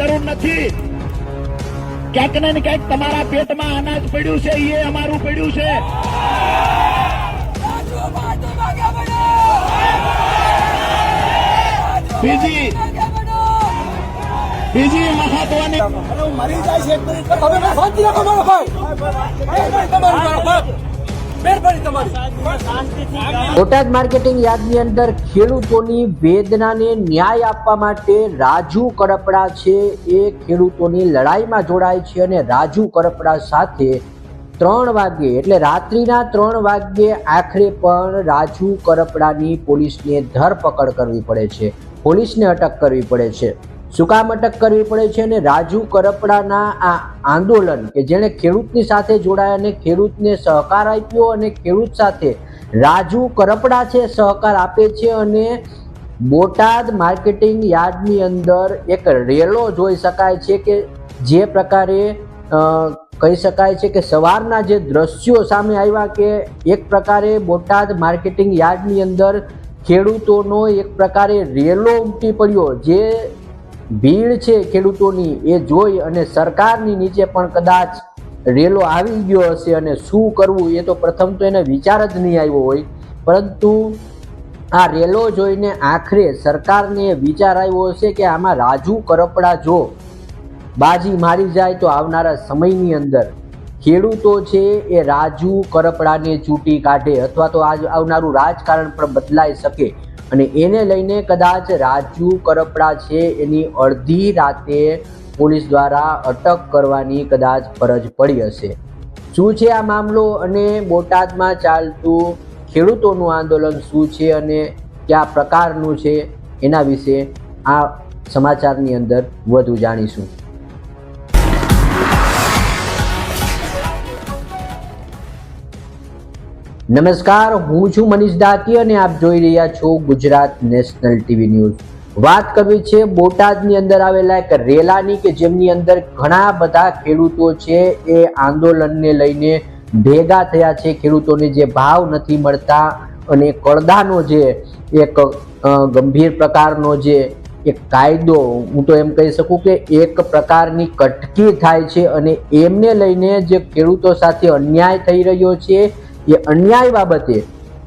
જરૂર નથી. ક્યાંક ને ક્યાંક તમારા પેટમાં અનાજ પડ્યું છે એ અમારું પડ્યું છે. બીજી બીજી મહત્વની મરી જાય છે બોટાદ માર્કેટિંગ યાર્ડની અંદર ખેડૂતોની વેદનાને ન્યાય આપવા માટે રાજુ કરપડા છે. એ ખેડૂતોની લડાઈમાં જોડાય છે અને રાજુ કરપડા સાથે ત્રણ વાગ્યે, એટલે રાત્રિના ત્રણ વાગ્યે આખરે પણ રાજુ કરપડાની પોલીસને ધરપકડ કરવી પડે છે. પોલીસને અટક કરવી પડે છે. શું કામ અટક કરવી પડે છે અને રાજુ કરપડાના આ આંદોલન કે જેણે ખેડૂતની સાથે જોડાયા અને ખેડૂતને સહકાર આપ્યો અને ખેડૂત સાથે રાજુ કરપડા છે સહકાર આપે છે અને બોટાદ માર્કેટિંગ યાર્ડની અંદર એક રેલો જોઈ શકાય છે કે જે પ્રકારે કહી શકાય છે કે સવારના જે દ્રશ્યો સામે આવ્યા કે એક પ્રકારે બોટાદ માર્કેટિંગ યાર્ડની અંદર ખેડૂતોનો એક પ્રકારે રેલો ઉમટી પડ્યો જે ભીડ છે ખેડૂતોની, એ જોઈ અને સરકારની નીચે પણ કદાચ રેલો આવી ગયો હશે અને શું કરવું, એ તો પ્રથમ તો એને વિચાર જ નહીં આવ્યો હોય. પરંતુ આ રેલો જોઈને આખરે સરકારને વિચાર આવ્યો હશે કે આમાં રાજુ કરપડા જો બાજી મારી જાય તો આવનારા સમયની અંદર ખેડૂતો છે એ રાજુ કરપડાને ચૂંટી કાઢે અથવા તો આજ આવનારું રાજકારણ પણ બદલાઈ શકે. અને એને લઈને કદાચ રાજુ કરપડા છે, એની અડધી રાતે પોલીસ દ્વારા અટક કરવાની કદાચ ફરજ પડી હશે. શું છે આ મામલો અને બોટાદમાં ચાલતું ખેડૂતોનું આંદોલન શું છે અને કયા પ્રકારનું છે એના વિશે આ સમાચારની અંદર વધુ જાણીશું. નમસ્કાર, હું છું મનીષ દાતી અને આપ જોઈ રહ્યા છો ગુજરાત નેશનલ ટીવી ન્યૂઝ. વાત કરવી છે બોટાદની અંદર આવેલા એક રેલાની કે જેમની અંદર ઘણા બધા ખેડૂતો છે એ આંદોલનને લઈને ભેગા થયા છે. ખેડૂતોને જે ભાવ નથી મળતા અને કડદાનો જે એક ગંભીર પ્રકારનો જે એક કાયદો, હું તો એમ કહી શકું કે એક પ્રકારની કટકી થાય છે અને એમને લઈને જે ખેડૂતો સાથે અન્યાય થઈ રહ્યો છે એ અન્યાય બાબતે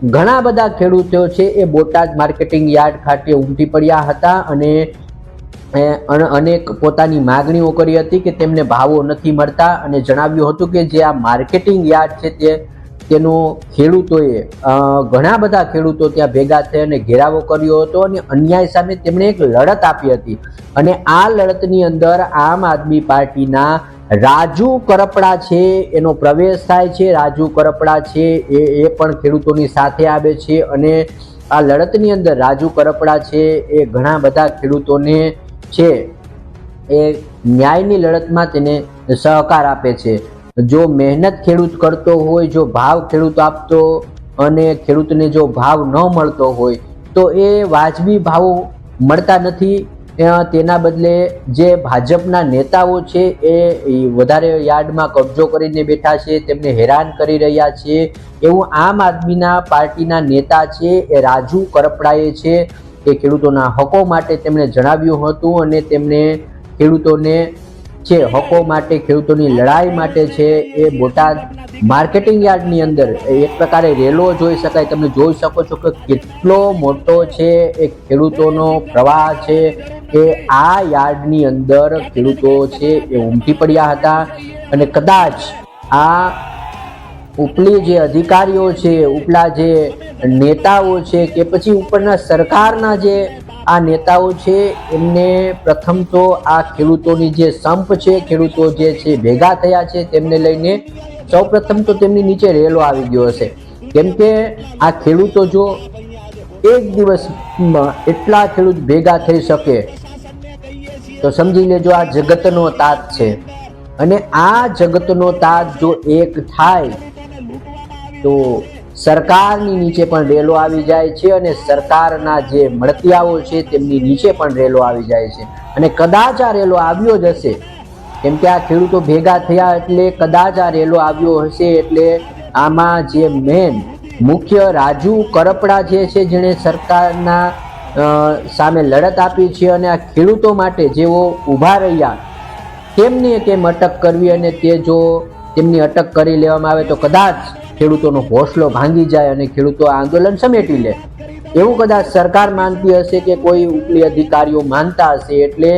ઘણા બધા ખેડૂતો છે એ બોટાદ માર્કેટિંગ યાર્ડ ખાતે ઉમટી પડ્યા હતા અને અનેક પોતાની માગણીઓ કરી હતી કે તેમને ભાવો નથી મળતા અને જણાવ્યું હતું કે જે આ માર્કેટિંગ યાર્ડ છે તે, તેનો ખેડૂતોએ ઘણા બધા ખેડૂતો ત્યાં ભેગા થઈ અને ઘેરાવો કર્યો હતો અને અન્યાય સામે તેમણે એક લડત આપી હતી. અને આ લડતની અંદર આમ આદમી પાર્ટીના રાજુ કરપડા છે, એનો પ્રવેશ થાય છે, રાજુ કરપડા છે, એ એ પણ ખેડૂતોની સાથે આવે છે અને આ લડતની અંદર રાજુ કરપડા છે, એ ઘણા બધા ખેડૂતોને છે, એ ન્યાયની લડતમાં તેને સહકાર આપે છે. જો મહેનત ખેડૂત કરતો હોય, જો ભાવ ખેડૂત આપતો અને ખેડૂતને જો ભાવ ન મળતો હોય, તો એ વાજબી ભાવો મળતા નથી તેના બદલે જે ભાજપના નેતાઓ છે એ વધારે યાર્ડમાં કબજો કરીને બેઠા છે, તેમને હેરાન કરી રહ્યા છે. એવું આમ આદમીના પાર્ટીના નેતા છે એ રાજુ કરપડાએ છે એ ખેડૂતોના હકો માટે તેમણે જણાવ્યું હતું અને તેમણે ખેડૂતોને છે હકો માટે ખેડૂતોની લડાઈ માટે છે એ બોટાદ માર્કેટિંગ યાર્ડની અંદર એક પ્રકારે રેલો જોઈ શકાય. તમે જોઈ શકો છો કે કેટલો મોટો છે એ ખેડૂતોનો પ્રવાહ છે. એ આ યાર્ડની અંદર ખેડૂતો છે એ ઉમટી પડ્યા હતા અને કદાચ આ ઉપલી જે અધિકારીઓ છે, ઉપલા જે નેતાઓ છે કે પછી ઉપરના સરકારના જે આ નેતાઓ છે, એમને પ્રથમ તો આ ખેડૂતોની જે સંપ છે, ખેડૂતો જે છે ભેગા થયા છે તેમને લઈને સૌ પ્રથમ તો તેમની નીચે રેલો આવી ગયો હશે. કેમ કે આ ખેડૂતો જો એક દિવસમાં એટલા ખેડૂત ભેગા થઈ શકે તો સમજી લેજો આ જગતનો તાત છે. અને આ જગતનો તાત જો એક થાય, તો સરકારની નીચે પણ રેલો આવી જાય છે અને સરકારના જે મળતિયાઓ છે તેમની નીચે પણ રેલો આવી જાય છે. અને કદાચ આ રેલો આવ્યો જ હશે. કેમ કે આ ખેડૂતો ભેગા થયા એટલે કદાચ આ રેલો આવ્યો હશે એટલે આમાં જે મેન મુખ્ય રાજુ કરપડા જે છે જેણે સરકારના સામે લડત આપી છે અને આ ખેડૂતો માટે જેઓ ઊભા રહ્યા, તેમને કેમ અટક કરવી અને તે જો તેમની અટક કરી લેવામાં આવે તો કદાચ ખેડૂતોનો હોસલો ભાંગી જાય અને ખેડૂતો આ આંદોલન સમેટી લે. એવું કદાચ સરકાર માનતી હશે કે કોઈ ઉપલી અધિકારીઓ માનતા હશે એટલે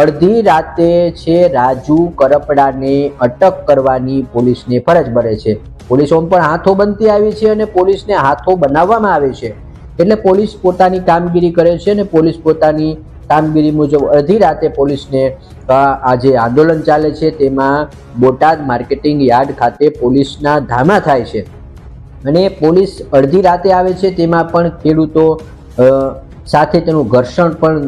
અડધી રાતે છે રાજુ કરપડાને અટક કરવાની પોલીસને ફરજ બને છે. પોલીસો પણ હાથો બનતી આવી છે અને પોલીસને હાથો બનાવવામાં આવે છે. એટલે પોલીસ પોતાની કામગીરી કરે છે અને પોલીસ પોતાની કામગીરી મુજબ અડધી રાતે પોલીસને આ જે આંદોલન ચાલે છે તેમાં બોટાદ માર્કેટિંગ યાર્ડ ખાતે પોલીસના ધામા થાય છે. અને પોલીસ અડધી રાતે આવે છે તેમાં પણ ખેડૂતો સાથે તેનું ઘર્ષણ પણ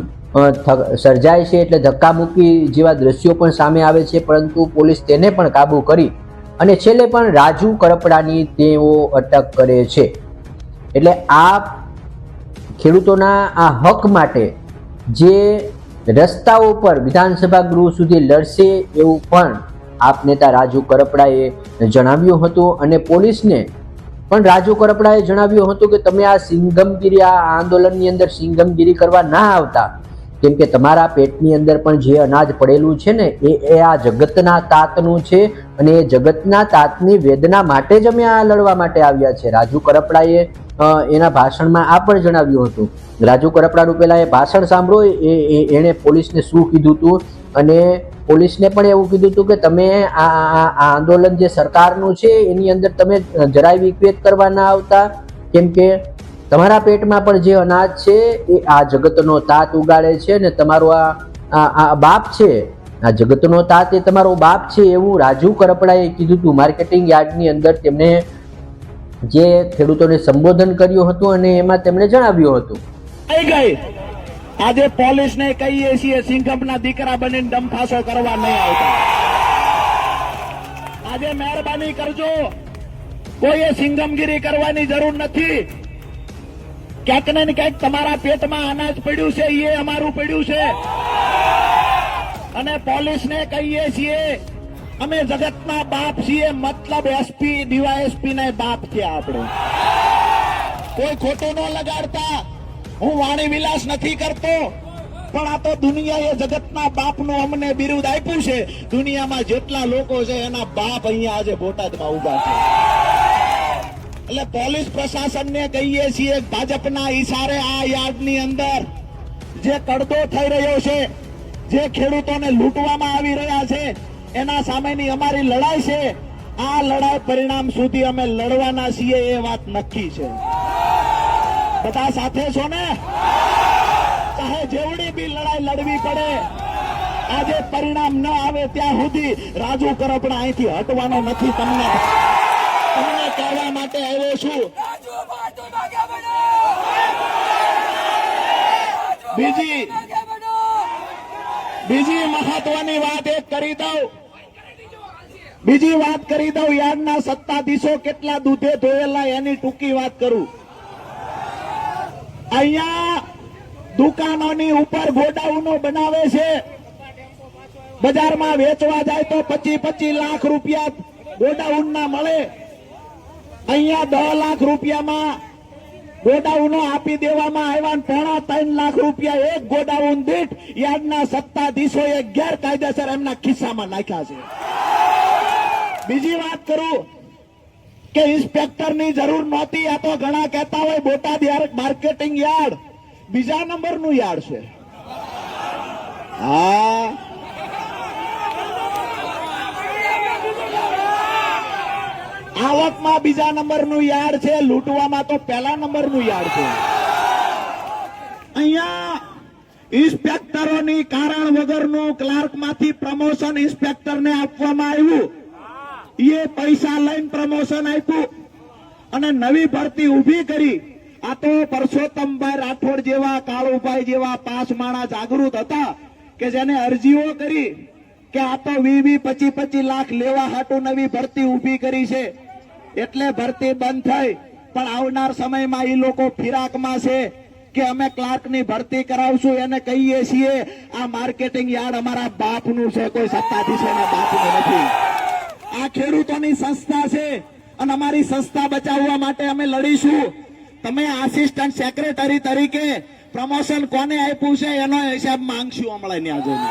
સર્જાય છે એટલે ધક્કામુક્કી જેવા દ્રશ્યો પણ સામે આવે છે, પરંતુ પોલીસ તેને પણ કાબૂ કરી અને છેલ્લે પણ રાજુ કરપડાની તેઓ અટક કરે છે. એટલે આ ખેડૂતોના આ હક માટે જે રસ્તાઓ પર વિધાનસભા ગૃહ સુધી લડશે એવું પણ આપ નેતા રાજુ કરપડાએ જણાવ્યું હતું અને પોલીસને પણ રાજુ કરપડાએ જણાવ્યું હતું કે તમે આ સિંગમગીરી, આ આંદોલનની અંદર સિંગમગીરી કરવા ના આવતા. કેમ કે તમારા પેટની અંદર પણ જે અનાજ પડેલું છે ને, એ એ આ જગતના તાતનું છે અને એ જગતના તાતની વેદના માટે જ અમે આ લડવા માટે આવ્યા છે. રાજુ કરપડાએ એના ભાષણમાં આ પણ જણાવ્યું હતું. રાજુ કરપડાનું પહેલાં એ ભાષણ સાંભળો, એ એણે પોલીસને શું કીધું હતું અને પોલીસને પણ એવું કીધું હતું કે તમે આ- આ આંદોલન જે સરકારનું છે, એની અંદર તમે જરાય વિકવેત કરવા ના આવતા? કેમ કે તમારા પેટમાં પણ જે અનાજ છે, એ આ જગતનો તાત ઉગાડે છે ને તમારો આ, આ- બાપ છે, આ જગતનો તાત એ તમારો બાપ છે એવું રાજુ કરપડાએ કીધું હતું માર્કેટિંગ યાર્ડની અંદર તેમણે જે ખેડૂતોને સંબોધન કર્યું હતું અને એમાં તેમણે જણાવ્યું હતું. આજે પોલીસને કહીએ છીએ સિંઘમના દીકરા બનીને ડમફાસો કરવા નહીં આવતા. આજે મહેરબાની કરજો. કોઈએ સિંઘમગીરી કરવાની જરૂર નથી. ક્યાંક ને ક્યાંક તમારા પેટમાં અનાજ પડ્યું છે એ અમારું પડ્યું છે. અને પોલીસને કહીએ છીએ, અમે જગતના બાપ છીએ, મતલબ એસપી ડીવાયએસપી ના બાપ છે આપણે. કોઈ ખોટું ન લગાડતા. હું વાણી વિલાસ નથી કરતો, પણ આ તો દુનિયાએ જગતના બાપનું અમને બિરુદ આપ્યું છે. દુનિયામાં જેટલા લોકો છે, એના બાપ અહીંયા આજે બોટાદમાં ઊભા છે. એટલે પોલીસ પ્રશાસનને કહીએ છીએ, ભાજપના ઈશારે આ યાર્ડની અંદર જે કડદો થઈ રહ્યો છે, જે ખેડૂતોને લૂંટવામાં આવી રહ્યા છે, એના સામેની અમારી લડાઈ છે. આ લડાઈ પરિણામ સુધી અમે લડવાના છીએ એ વાત નક્કી છે. બધા સાથે છો ને? ચાહે જેવડી બી લડાઈ લડવી પડે, આજે પરિણામ ન આવે ત્યાં સુધી રાજુ કરપડા અહીંથી હટવાનો નથી તમને તમને કહેવા માટે આવ્યો છું. બીજી બીજી મહત્વની વાત એક કરી દઉં. બીજી વાત કરી દઉં યાર્ડના સત્તાધીશો કેટલા દૂધે ધોયેલા એની ટૂંકી વાત કરું. અહીંયા દુકાનોની ઉપર ગોડાઉનો બનાવે છે. બજારમાં વેચવા જાય તો પચી પચી લાખ રૂપિયા ગોડાઉન ના મળે. અહીંયા દસ લાખ રૂપિયામાં ગોડાઉનો આપી દેવામાં આવ્યા પોણા ત્રણ લાખ રૂપિયા એક ગોડાઉન દીઠ યાર્ડના સત્તાધીશોએ ગેરકાયદેસર એમના ખિસ્સામાં નાખ્યા છે. બીજી વાત કરું કે ઇન્સ્પેક્ટરની જરૂર નહોતી, આ તો ઘણા કહેતા હોય બોટાદ માર્કેટિંગ યાર્ડ, બીજા નંબરનું યાર્ડ છે. હા. આવકમાં બીજા નંબરનું યાર્ડ છે લૂંટવામાં તો પહેલા નંબરનું યાર્ડ છે. અહીંયા ઇન્સ્પેક્ટરોની કારણ વગરનું ક્લાર્કમાંથી પ્રમોશન ઇન્સ્પેક્ટરને આપવામાં આવ્યું. એ પૈસા લઈને પ્રમોશન આપ્યું. અને નવી ભરતી ઊભી કરી. આ તો પરસોત્તમભાઈ રાઠોડ જેવા કાળુભાઈ જેવા પાંચ માણા જાગૃત હતા કે જેને અરજીઓ કરી કે આ તો વી વી પચી પચી લાખ લેવા હાટુ નવી ભરતી ઊભી કરી છે. એટલે ભરતી બંધ થઈ. પણ આવનાર સમયમાં એ લોકો ફિરાકમાં છે કે અમે ક્લાર્કની ભરતી કરાવશું, એને કહીએ છીએ, આ માર્કેટિંગ યાર્ડ અમારા બાપનું છે, કોઈ સત્તાધીશોના બાપનું નથી. આ ખેડૂતોની સંસ્થા છે અને અમારી સંસ્થા બચાવવા માટે અમે લડીશું. તમે આસિસ્ટન્ટ સેક્રેટરી તરીકે પ્રમોશન કોને આપ્યું છે, એનો હિસાબ માંગશું હમણાં ત્યાં જઈને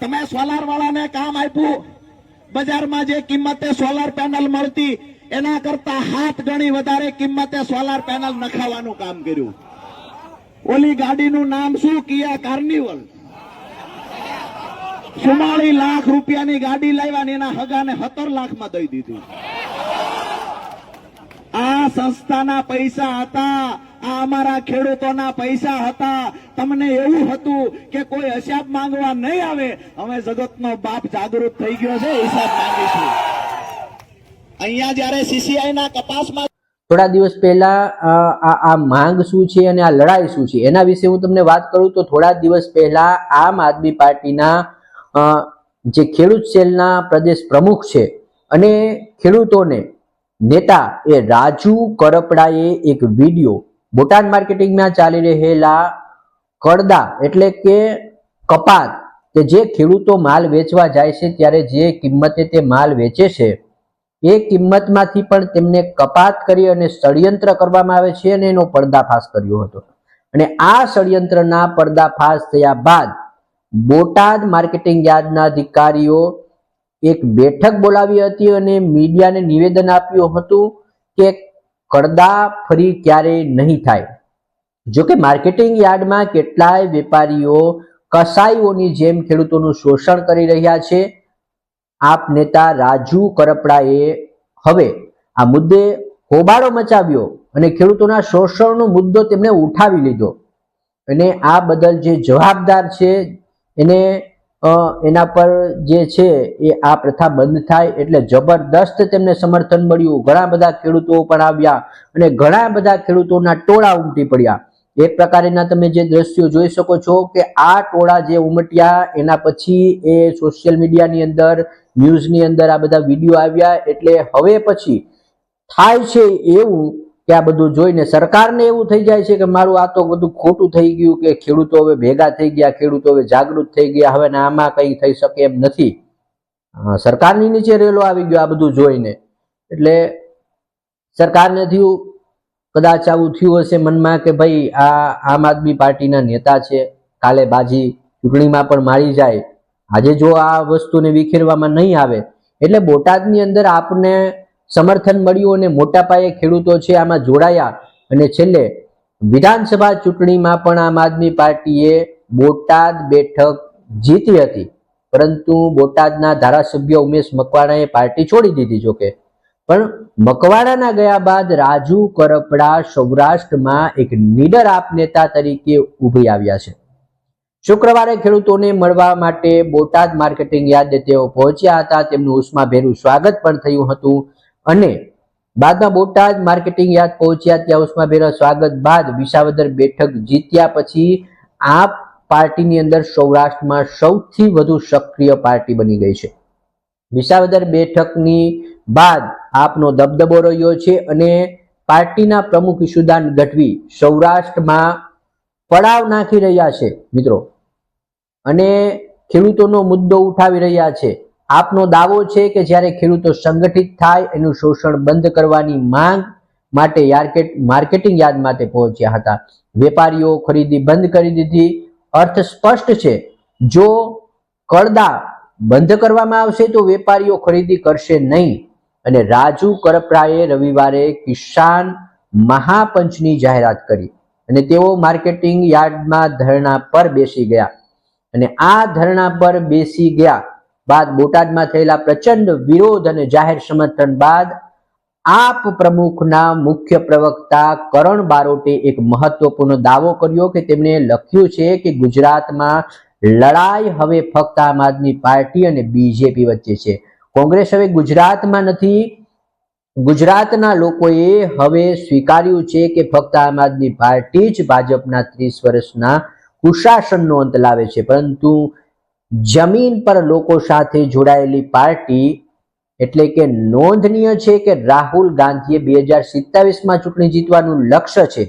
તમે સોલાર વાળાને કામ આપ્યું બજારમાં જે કિંમતે સોલાર પેનલ મળતી, એના કરતા હાથ ગણી વધારે કિંમતે સોલાર પેનલ નખાવાનું કામ કર્યું. ઓલી ગાડીનું નામ શું? કિયા કાર્નિવલ. ચુમ્માળી લાખ રૂપિયાની ગાડી લાવવાની એના હગાને સત્તર લાખમાં દઈ દીધી. આ સંસ્થાના પૈસા હતા. આ અમારા ખેડૂતોના પૈસા હતા. તમને એવું હતું કે કોઈ હિસાબ માંગવા નહીં આવે. હવે જગતનો બાપ જાગૃત થઈ ગયો છે હિસાબ માંગીશું અહીંયા જયારે સીસીઆઈ ના કપાસમાં થોડા દિવસ પહેલા આ માંગ શું છે અને આ લડાઈ શું છે? એના વિશે હું તમને વાત કરું તો થોડા દિવસ પહેલા આમ આદમી પાર્ટીના જે ખેડૂત સેલના પ્રદેશ પ્રમુખ છે અને ખેડૂતોને નેતા એ રાજુ કરપડાએ એક વીડિયો બોટાદ માર્કેટિંગમાં ચાલી રહેલા કડદા એટલે કે કપાત કે જે ખેડૂતો માલ વેચવા જાય છે ત્યારે જે કિંમતે તે માલ વેચે છે, એ કિંમતમાંથી પણ તેમને કપાત કરી અને ષડયંત્ર કરવામાં આવે છે અને એનો પડદાફાશ કર્યો હતો. અને આ ષડયંત્રના પડદાફાશ થયા બાદ બોટાદ માર્કેટિંગ યાર્ડના અધિકારીઓ એક બેઠક બોલાવી હતી અને મીડિયાને નિવેદન આપ્યું હતું કે કડદા ફરી ક્યારેય નહીં થાય. જો કે માર્કેટિંગ યાર્ડમાં કેટલાય વેપારીઓ કસાઈઓની જેમ ખેડૂતોનું શોષણ કરી રહ્યા છે. આપ નેતા રાજુ કરપડાએ હવે આ મુદ્દે હોબાળો મચાવ્યો અને ખેડૂતોના શોષણનો મુદ્દો તેમણે ઉઠાવી લીધો. અને આ બદલ જે જવાબદાર છે, એને એના પર જે છે એ આ પ્રથા બંધ થાય એટલે જબરદસ્ત તેમને સમર્થન મળ્યું. ઘણા બધા ખેડૂતો પણ આવ્યા અને ઘણા બધા ખેડૂતોના ટોળા ઉમટી પડ્યા. એક પ્રકારના તમે જે દ્રશ્યો જોઈ શકો છો કે આ ટોળા જે ઉમટ્યા, એના પછી એ સોશિયલ મીડિયાની અંદર ન્યૂઝની અંદર આ બધા વીડિયો આવ્યા એટલે હવે પછી થાય છે એવું કે આ બધું જોઈને સરકારને એવું થઈ જાય છે કે મારું આ તો બધું ખોટું થઈ ગયું કે ખેડૂતો હવે ભેગા થઈ ગયા, ખેડૂતો હવે જાગૃત થઈ ગયા, હવે આમાં કંઈ થઈ શકે એમ નથી. સરકારની નીચે રેલો આવી ગયો આ બધું જોઈને. એટલે સરકારને થયું, કદાચ આવું થયું હશે મનમાં કે ભાઈ આ આમ આદમી પાર્ટીના નેતા છે, કાલે બાજી ચૂંટણીમાં પણ મારી જાય. આજે જો આ વસ્તુને વિખેરવામાં નહીં આવે, એટલે બોટાદની અંદર આપને સમર્થન મળ્યું અને મોટા પાયે ખેડૂતો છે આમાં જોડાયા. અને છેલ્લે, વિધાનસભા ચૂંટણીમાં પણ આમ આદમી પાર્ટીએ બોટાદ બેઠક જીતી હતી. પરંતુ બોટાદના ધારાસભ્ય ઉમેશ મકવાણાએ પાર્ટી છોડી દીધી જોકે. પણ મકવાણાના ગયા બાદ રાજુ કરપડા સૌરાષ્ટ્રમાં એક નીડર આપ નેતા તરીકે ઉભરી આવ્યા છે. શુક્રવારે ખેડૂતોને મળવા માટે બોટાદ માર્કેટિંગ યાર્ડે તેઓ પહોંચ્યા હતા. તેમનું ઉષ્માભેરું સ્વાગત પણ થયું હતું. અને બાદમાં બોટાદ માર્કેટિંગ યાદ પહોંચ્યા. ત્યાં ઉષ્માભેરા સ્વાગત બાદ વિસાવદર બેઠક જીત્યા પછી આ પાર્ટીની અંદર સૌરાષ્ટ્રમાં સૌથી વધુ સક્રિય પાર્ટી બની ગઈ છે. વિસાવદર બેઠકની બાદ આપનો દબદબો રહ્યો છે અને પાર્ટીના પ્રમુખ ઈશુદાન ગઢવી સૌરાષ્ટ્રમાં પડાવ નાખી રહ્યા છે મિત્રો. અને ખેડૂતોનો મુદ્દો ઉઠાવી રહ્યા છે. આપનો દાવો છે કે જ્યારે ખેડૂતો સંગઠિત થાય, એનું શોષણ બંધ કરવાની માંગ માટે યાર્કેટ, માર્કેટિંગ યાદ માટે પહોંચ્યા હતા. વેપારીઓ ખરીદી બંધ કરી દીધી. અર્થ સ્પષ્ટ છે, જો કડદા બંધ કરવામાં આવશે તો વેપારીઓ ખરીદી કરશે નહીં. અને રાજુ કરપરાએ રવિવારે કિસાન મહાપંચની જાહેરાત કરી અને તેઓ માર્કેટિંગ યાર્ડમાં ધરણા પર બેસી ગયા. અને આ ધરણા પર બેસી ગયા. બાદ બોટાદમાં થયેલા પ્રચંડ વિરોધ અને જાહેર સમર્થન બાદ આપ પ્રમુખના મુખ્ય પ્રવક્તા કરણ બારોટે એક મહત્વપૂર્ણ દાવો કર્યો કે તેમણે લખ્યું છે કે ગુજરાતમાં લડાઈ હવે ફક્ત આમ આદમી પાર્ટી અને બીજેપી વચ્ચે છે. કોંગ્રેસ હવે ગુજરાતમાં નથી. ગુજરાતના લોકોએ હવે સ્વીકાર્યું છે કે ફક્ત આમ આદમી પાર્ટી જ ભાજપના ત્રીસ વર્ષના કુશાસનનો અંત લાવે છે. પરંતુ જમીન પર લોકો સાથે જોડાયેલી પાર્ટી એટલે કે નોંધનીય છે કે રાહુલ ગાંધીએ બે હજાર સિત્તાવીસમાં ચૂંટણી જીતવાનું લક્ષ્ય છે.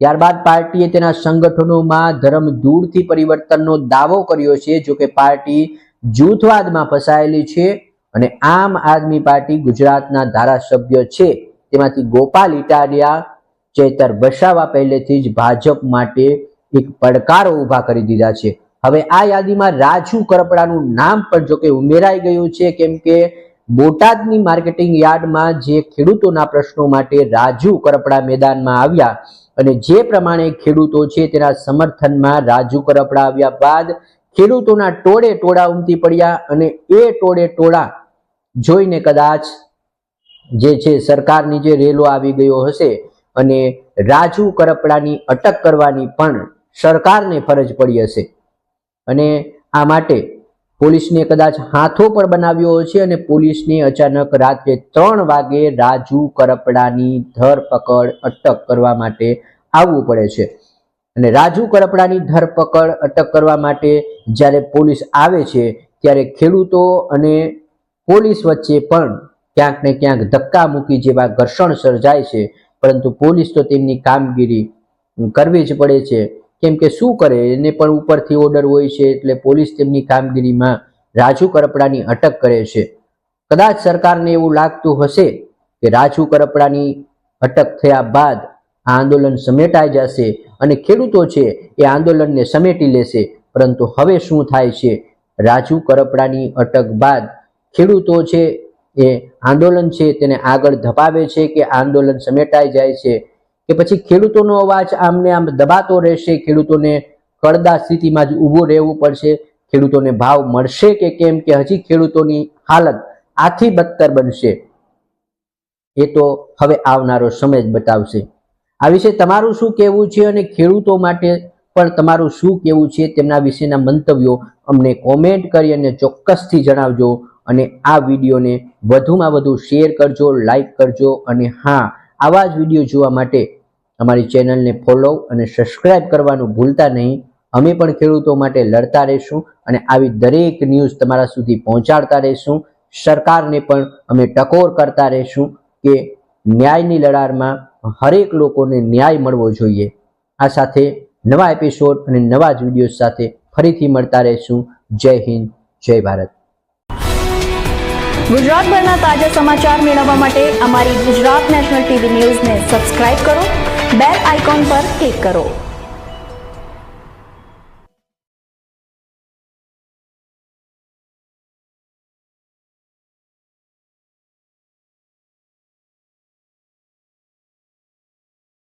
ત્યારબાદ પાર્ટીએ તેના સંગઠનોમાં ધર્મ દૂરથી પરિવર્તનનો દાવો કર્યો છે, જો કે પાર્ટી જૂથવાદમાં ફસાયેલી છે અને આમ આદમી પાર્ટી ગુજરાતના ધારાસભ્ય છે. તેમાંથી ગોપાલ ઇટાલિયા, ચેતર વસાવા પહેલેથી જ ભાજપ માટે એક પડકારો ઊભા કરી દીધા છે. હવે આ યાદીમાં રાજુ કરપડાનું નામ પણ જો કે ઉમેરાઈ ગયું છે, કેમ કે બોટાદની માર્કેટિંગ યાર્ડમાં જે ખેડૂતોના પ્રશ્નો માટે રાજુ કરપડા મેદાનમાં આવ્યા અને જે પ્રમાણે ખેડૂતો છે તેના સમર્થનમાં રાજુ કરપડા આવ્યા બાદ ખેડૂતોના ટોળે ટોળા ઉમટી પડ્યા અને એ ટોળે ટોળા જોઈને કદાચ જે છે સરકારની જે રેલો આવી ગયો હશે અને રાજુ કરપડાની અટક કરવાની પણ સરકારને ફરજ પડી હશે. અને આ માટે પોલીસને કદાચ હાથો પણ બનાવ્યો છે અને પોલીસને અચાનક રાત્રે ત્રણ વાગે રાજુ કરપડાની ધરપકડ અટક કરવા માટે આવવું પડે છે. અને રાજુ કરપડાની ધરપકડ અટક કરવા માટે જ્યારે પોલીસ આવે છે, ત્યારે ખેડૂતો અને પોલીસ વચ્ચે પણ ક્યાંક ને ક્યાંક ધક્કા મૂકી જેવા ઘર્ષણ સર્જાય છે, પરંતુ પોલીસ તો તેમની કામગીરી કરવી જ પડે છે. કેમ કે શું કરે? એને પણ ઉપરથી ઓર્ડર હોય છે એટલે પોલીસ તેમની કામગીરીમાં રાજુ કરપડાની અટક કરે છે. કદાચ સરકારને એવું લાગતું હશે કે રાજુ કરપડાની અટક થયા બાદ આ આંદોલન સમેટાઈ જશે અને ખેડૂતો છે એ આંદોલનને સમેટી લેશે. પરંતુ હવે શું થાય છે? રાજુ કરપડાની અટક બાદ ખેડૂતો છે એ આંદોલન છે તેને આગળ ધપાવે છે કે આંદોલન સમેટાઈ જાય છે? કે પછી ખેડૂતોનો અવાજ આમને આમ દબાતો રહેશે, ખેડૂતોને કડદા સ્થિતિમાં જ ઊભું રહેવું પડશે, ખેડૂતોને ભાવ મળશે કે કેમ કે હજી ખેડૂતોની હાલત આથી બદતર બનશે. એ તો હવે આવનારો સમય જ બતાવશે. આ વિશે તમારું શું કહેવું છે અને ખેડૂતો માટે પણ તમારું શું કહેવું છે તેમના વિશેના મંતવ્યો અમને કોમેન્ટ કરી અને ચોક્કસથી જણાવજો અને આ વિડીયોને વધુમાં વધુ શેર કરજો, લાઈક કરજો અને હા, આવા જ વીડિયો જોવા માટે અમારી ચેનલને ફોલો અને સબસ્ક્રાઇબ કરવાનું ભૂલતા નહીં. અમે પણ ખેડૂતો માટે લડતા રહીશું અને આવી દરેક ન્યૂઝ તમારા સુધી પહોંચાડતા રહીશું. સરકારને પણ અમે ટકોર કરતા રહીશું કે ન્યાયની લડારમાં હરેક લોકોને ન્યાય મળવો જોઈએ. આ સાથે નવા એપિસોડ અને નવા જ વીડિયો સાથે ફરીથી મળતા રહીશું. જય હિન્દ, જય ભારત. ગુજરાતભરના તાજા સમાચાર મેળવવા માટે અમારી ગુજરાત નેશનલ ટીવી ન્યૂઝને સબસ્ક્રાઇબ કરો. બેલ આઇકોન પર ક્લિક કરો.